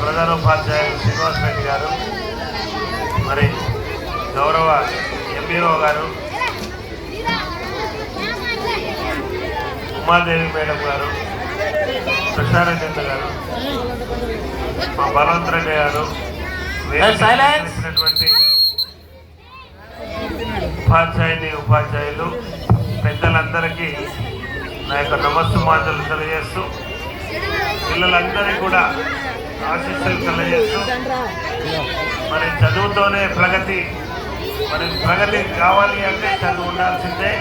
ప్రధానోపాధ్యాయులు శ్రీనివాస్ రెడ్డి గారు మరి గౌరవ ఎంఈఓ గారు ఉమాదేవి మేడం గారు కృష్ణారెడ్డి గారు మా బలవంత్ రెడ్డి గారు. వేసినటువంటి ఉపాధ్యాయుని ఉపాధ్యాయులు పెద్దలందరికీ నా యొక్క నమస్సుమాటలు తెలియజేస్తూ పిల్లలందరికీ కూడా ఆశీస్సులు తెలియజేస్తూ మరి చదువుతోనే ప్రగతి మరి ప్రగతి కావాలి అంటే చదువు ఉండాల్సిందే.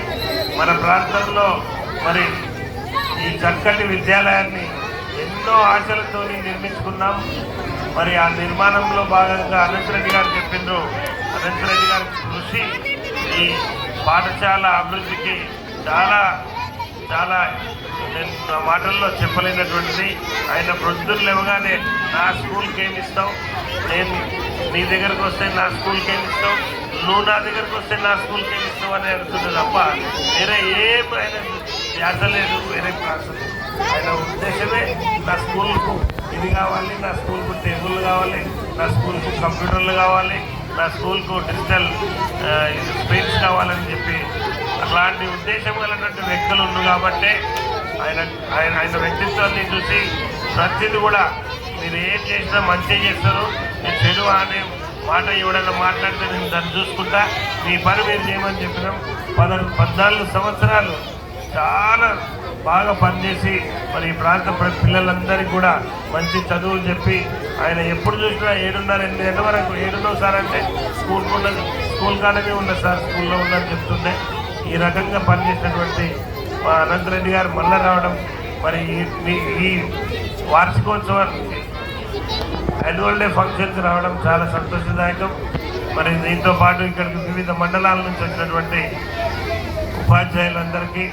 మన ప్రాంతంలో మరి ఈ చక్కటి విద్యాలయాన్ని ఎన్నో ఆశలతో నిర్మించుకున్నాం. మరి ఆ నిర్మాణంలో భాగంగా అనంత్ రెడ్డి గారు చెప్పిండ్రు. అనంత్ రెడ్డి గారి కృషి ఈ పాఠశాల అభివృద్ధికి చాలా చాలా నేను నా మాటల్లో చెప్పలేనటువంటిది. ఆయన ప్రొద్దున లేవగానే నా స్కూల్కి ఏమి ఇస్తావు? నేను నీ దగ్గరకు వస్తే నా స్కూల్కి ఏమి ఇస్తావు? నువ్వు నా దగ్గరకు వస్తే నా స్కూల్కి ఏమి ఇస్తావు అని అడుగుతుంది తప్ప వేరే ఏం ఆయన ధ్యాస లేదు వేరే క్లాసు లేదు. ఆయన ఉద్దేశమే నా స్కూల్కు ఇది కావాలి నా స్కూల్కు టేబుల్ కావాలి నా స్కూల్కు కంప్యూటర్లు కావాలి నా స్కూల్కు డిజిటల్ స్క్రీన్స్ కావాలని చెప్పి అట్లాంటి ఉద్దేశం కలిగినటువంటి వ్యక్తులు ఉన్నారు కాబట్టే ఆయన ఆయన ఆయన వ్యక్తిత్వాన్ని చూసి ప్రతిది కూడా మీరు ఏం చేసినా మంచి చేస్తారు. మీరు చెడు అనే మాట ఎవడన్నా మాట్లాడితే నేను దాన్ని చూసుకుంటా మీ పని మీరు చేయమని చెప్పినాం. పద పద్నాలుగు సంవత్సరాలు చాలా బాగా పనిచేసి మరి ఈ ప్రాంత పిల్లలందరికీ కూడా మంచి చదువులు చెప్పి ఆయన ఎప్పుడు చూసినా ఏడున్నర ఎనిమిది గంటల వరకు సార్ అంటే స్కూల్కి ఉన్నది స్కూల్ కాడనే ఉన్నది సార్ స్కూల్లో ఉందని చెప్తుండే ఈ రకంగా పనిచేసినటువంటి మా అనంతరెడ్డి గారు మళ్ళా రావడం మరి ఈ- వార్షికోత్సవం వార్షికోత్సవానికి యాన్యువల్ డే ఫంక్షన్కి రావడం చాలా సంతోషదాయకం. మరి దీంతో పాటు ఇక్కడికి వివిధ మండలాల నుంచి వచ్చినటువంటి ఉపాధ్యాయులందరికీ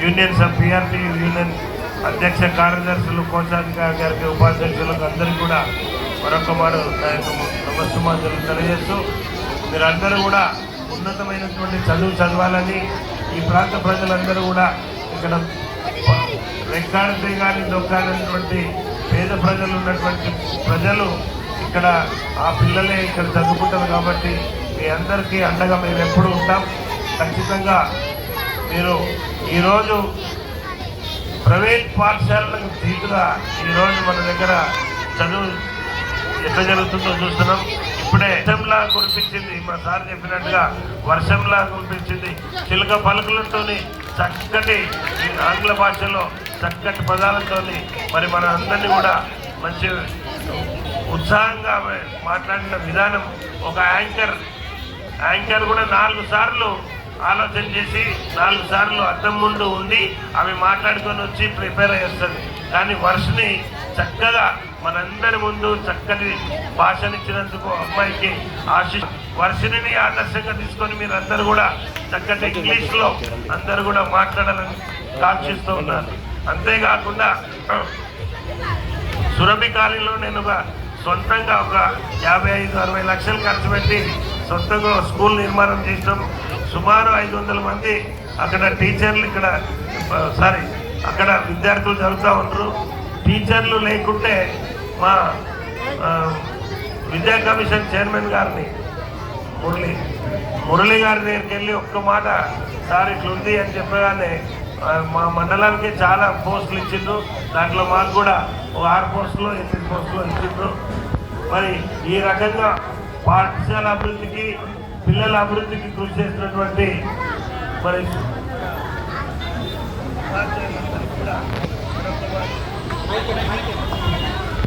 యూనియన్ సబ్ పిఆర్టీ యూనియన్ అధ్యక్ష కార్యదర్శులు కోశాధికారి గారికి ఉపాధ్యక్షులకు అందరికీ కూడా మరొక మారు నా యొక్క తెలియజేస్తూ మీరందరూ కూడా ఉన్నతమైనటువంటి చదువు చదవాలని ఈ ప్రాంత ప్రజలందరూ కూడా ఇక్కడ రెక్కాడితే కానీ దొక్కాలన్నటువంటి పేద ప్రజలు ఉన్నటువంటి ప్రజలు ఇక్కడ ఆ పిల్లలే ఇక్కడ చదువుకుంటారు కాబట్టి మీ అందరికీ అండగా మేము ఎప్పుడు ఉంటాం. ఖచ్చితంగా మీరు ఈరోజు ప్రైవేట్ పాఠశాలలకు ధీటుగా ఈరోజు మన దగ్గర చదువు ఎట్లా జరుగుతుందో చూస్తున్నాం. ఇప్పుడే వర్షంలా కురిపించింది. మా సార్ చెప్పినట్టుగా వర్షంలా కురిపించింది. చిలుక పలుకులతో చక్కటి ఆంగ్ల భాషలో చక్కటి పదాలతోని మరి మన అందరినీ కూడా మంచి ఉత్సాహంగా మాట్లాడిన విధానం ఒక యాంకర్. యాంకర్ కూడా నాలుగు సార్లు ఆలోచన చేసి నాలుగు సార్లు అద్దం ముందు ఉండి అవి మాట్లాడుకొని వచ్చి ప్రిపేర్ చేస్తుంది కానీ వర్షని చక్కగా మనందరి ముందు చక్కటి భాషనిచ్చినందుకు అమ్మాయికి ఆశి వర్షిని ఆదర్శంగా తీసుకొని మీరు అందరూ కూడా చక్కటి ఇంగ్లీష్లో అందరూ కూడా మాట్లాడాలని కాక్షిస్తూ ఉన్నారు అంతేకాకుండా సురభి కాలనీలో నేను ఒక సొంతంగా ఒక యాభై ఐదు అరవై లక్షలు ఖర్చు పెట్టి సొంతంగా స్కూల్ నిర్మాణం చేసినాం. సుమారు ఐదు వందల మంది అక్కడ టీచర్లు ఇక్కడ సారీ అక్కడ విద్యార్థులు చదువుతూ ఉంటారు టీచర్లు లేకుంటే మా విద్యా కమిషన్ చైర్మన్ గారిని మురళి మురళి గారి దగ్గరికి వెళ్ళి ఒక్క మాట సార్ ఇట్లుంది అని చెప్పగానే మా మండలానికి చాలా పోస్టులు ఇచ్చిండ్రు. దాంట్లో మాకు కూడా ఒక ఆరు పోస్టులు ఎనిమిది పోస్టులు ఇచ్చిండ్రు. మరి ఈ రకంగా పాఠశాల అభివృద్ధికి పిల్లల అభివృద్ధికి కృషి చేసినటువంటి మరి